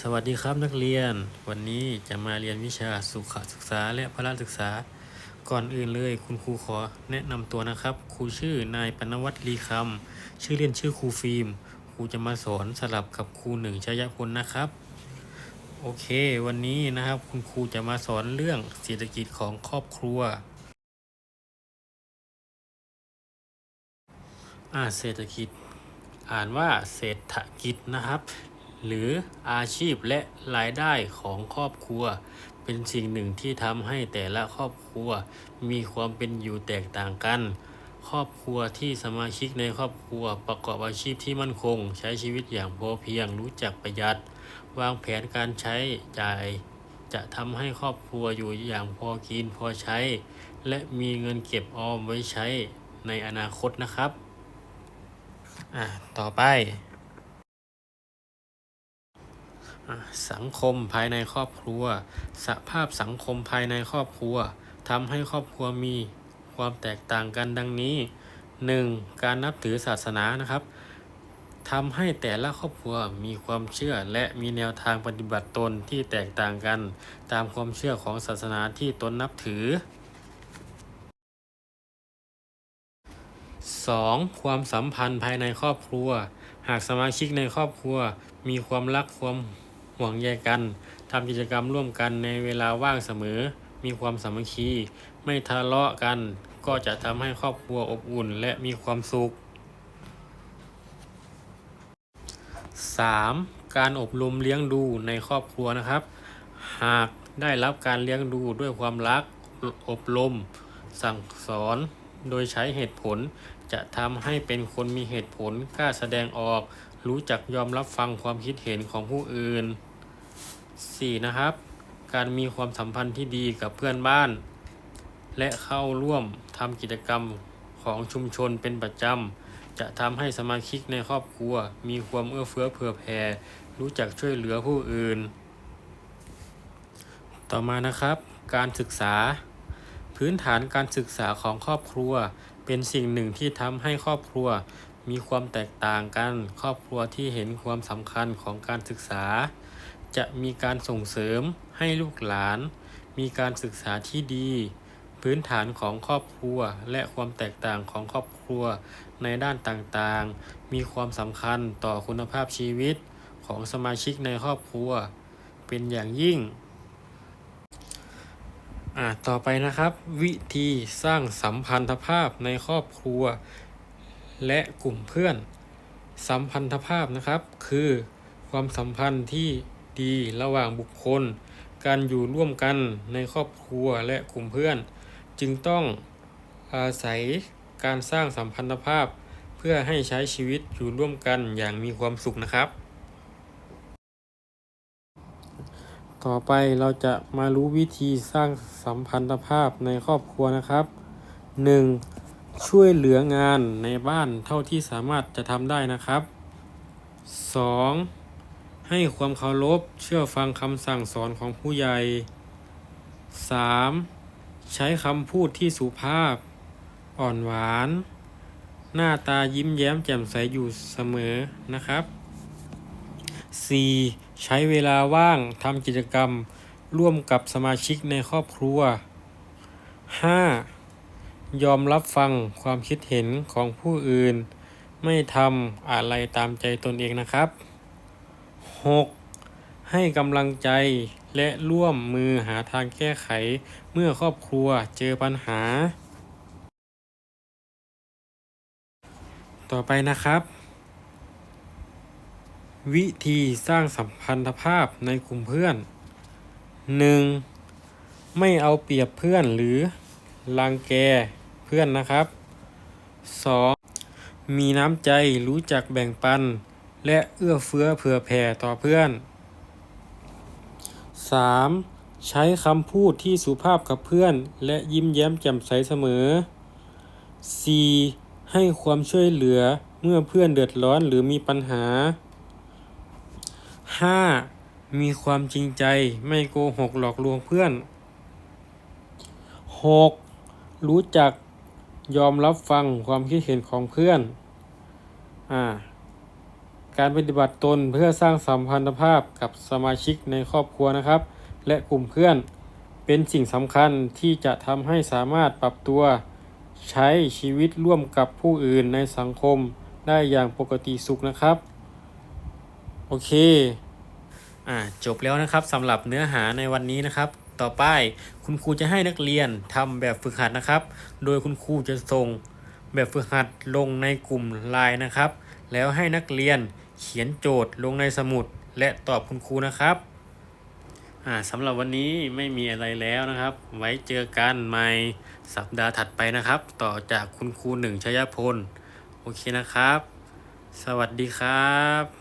สวัสดีครับนักเรียน วันนี้จะมาเรียนวิชาสุขศึกษาและพละศึกษา ก่อนอื่นเลยคุณครูขอแนะนำตัวนะครับ ครูชื่อนายปนวัตรลีคำชื่อเล่นชื่อครูฟิล์ม ครูจะมาสอนสลับกับครูหนึ่งชยพลนะครับ โอเค วันนี้นะครับคุณครูจะมาสอนเรื่องเศรษฐกิจของครอบครัวอ่าเศรษฐกิจ อ่านว่าเศรษฐกิจนะครับ หรืออาชีพและรายได้ของครอบครัว เป็นสิ่งหนึ่งที่ทำให้แต่ละครอบครัว มีความเป็นอยู่แตกต่างกัน ครอบครัวที่สมาชิกในครอบครัวประกอบอาชีพที่มั่นคง ใช้ชีวิตอย่างพอเพียงรู้จักประหยัด วางแผนการใช้จ่าย จะทำให้ครอบครัวอยู่อย่างพอกินพอใช้ และมีเงินเก็บออมไว้ใช้ในอนาคตนะครับ อะ ต่อไป สังคมภายในครอบครัว สภาพสังคมภายในครอบครัวทำให้ครอบครัวมีความแตกต่างกันดังนี้ 1. การนับถือศาสนานะครับทำให้แต่ละครอบครัวมีความเชื่อและมีแนวทางปฏิบัติตนที่แตกต่างกัน ตามความเชื่อของศาสนาที่ตนนับถือ 2. ความสัมพันธ์ภายในครอบครัว หากสมาชิกในครอบครัว มีความรักความ ห่วงใยกันทำกิจกรรมร่วมกันในเวลาว่างเสมอ มีความสามัคคี ไม่ทะเลาะกัน ก็จะทำให้ครอบครัวอบอุ่นและมีความสุข 3. การอบรมเลี้ยงดูในครอบครัวนะครับ หากได้รับการเลี้ยงดูด้วยความรัก อบรม สั่งสอน โดยใช้เหตุผล จะทำให้เป็นคนมีเหตุผลกล้าแสดงออก รู้จักยอมรับฟังความคิดเห็นของผู้อื่น 4. นะครับ การมีความสัมพันธ์ที่ดีกับเพื่อนบ้าน และเข้าร่วมทำกิจกรรมของชุมชนเป็นประจำ จะทำให้สมาชิกในครอบครัว มีความเอื้อเฟื้อเผื่อแผ่ รู้จักช่วยเหลือผู้อื่น ต่อมานะครับ การศึกษา พื้นฐานการศึกษาของครอบครัว เป็นสิ่งหนึ่งที่ทำให้ครอบครัว มีความแตกต่างกัน ครอบครัวที่เห็นความสำคัญของการศึกษา จะมีการส่งเสริมให้ลูกหลาน มีการศึกษาที่ดี พื้นฐานของครอบครัวและความแตกต่างของครอบครัวในด้านต่างๆ มีความสำคัญต่อคุณภาพชีวิตของสมาชิกในครอบครัว เป็นอย่างยิ่งอ่าต่อไปนะครับ วิธีสร้างสัมพันธภาพในครอบครัว และกลุ่มเพื่อน สัมพันธภาพนะครับ คือความสัมพันธ์ที่ ดีระหว่างบุคคล การอยู่ร่วมกันในครอบครัวและกลุ่มเพื่อน จึงต้องอาศัยการสร้างสัมพันธภาพ เพื่อให้ใช้ชีวิตอยู่ร่วมกันอย่างมีความสุขนะครับ ต่อไปเราจะมารู้วิธีสร้างสัมพันธภาพในครอบครัวนะครับ 1. ช่วยเหลืองานในบ้านเท่าที่สามารถจะทำได้นะครับ 2. ให้ความเคารพเชื่อฟังคำสั่งสอนของผู้ใหญ่ 3. ใช้คำพูดที่สุภาพ อ่อนหวาน หน้าตายิ้มแย้มแจ่มใสอยู่เสมอนะครับ 4. ใช้เวลาว่างทำกิจกรรมร่วมกับสมาชิกในครอบครัว 5. ยอมรับฟังความคิดเห็นของผู้อื่น ไม่ทำอะไรตามใจตนเองนะครับ 6. ให้กำลังใจและร่วมมือหาทางแก้ไขเมื่อครอบครัวเจอปัญหา ต่อไปนะครับ วิธีสร้างสัมพันธภาพในกลุ่มเพื่อน 1. ไม่เอาเปรียบเพื่อนหรือรังแกเพื่อนนะครับ 2. มีน้ำใจรู้จักแบ่งปัน และเอื้อเฟื้อเผื่อแผ่ต่อเพื่อน 3. ใช้คำพูดที่สุภาพกับเพื่อน และยิ้มแย้มแจ่มใสเสมอ 4. ให้ความช่วยเหลือเมื่อเพื่อนเดือดร้อนหรือมีปัญหา 5. มีความจริงใจไม่โกหกหลอกลวงเพื่อน 6. รู้จักยอมรับฟังความคิดเห็นของเพื่อน อ่า การปฏิบัติตนเพื่อสร้างสัมพันธภาพกับสมาชิกในครอบครัวนะครับ และกลุ่มเพื่อนเป็นสิ่งสำคัญที่จะทำให้สามารถปรับตัวใช้ชีวิตร่วมกับผู้อื่นในสังคมได้อย่างปกติสุขนะครับ โอเคอ่าจบแล้วนะครับสำหรับเนื้อหาในวันนี้นะครับ ต่อไปคุณครูจะให้นักเรียนทำแบบฝึกหัดนะครับ โดยคุณครูจะส่งแบบฝึกหัดลงในกลุ่มไลน์นะครับ แล้วให้นักเรียน เขียนโจทย์ลงในสมุดและตอบคุณครูนะครับอ่าสำหรับวันนี้ไม่มีอะไรแล้วนะครับ ไว้เจอกันใหม่สัปดาห์ถัดไปนะครับ ต่อจากคุณครูหนึ่งชยพล โอเคนะครับ สวัสดีครับ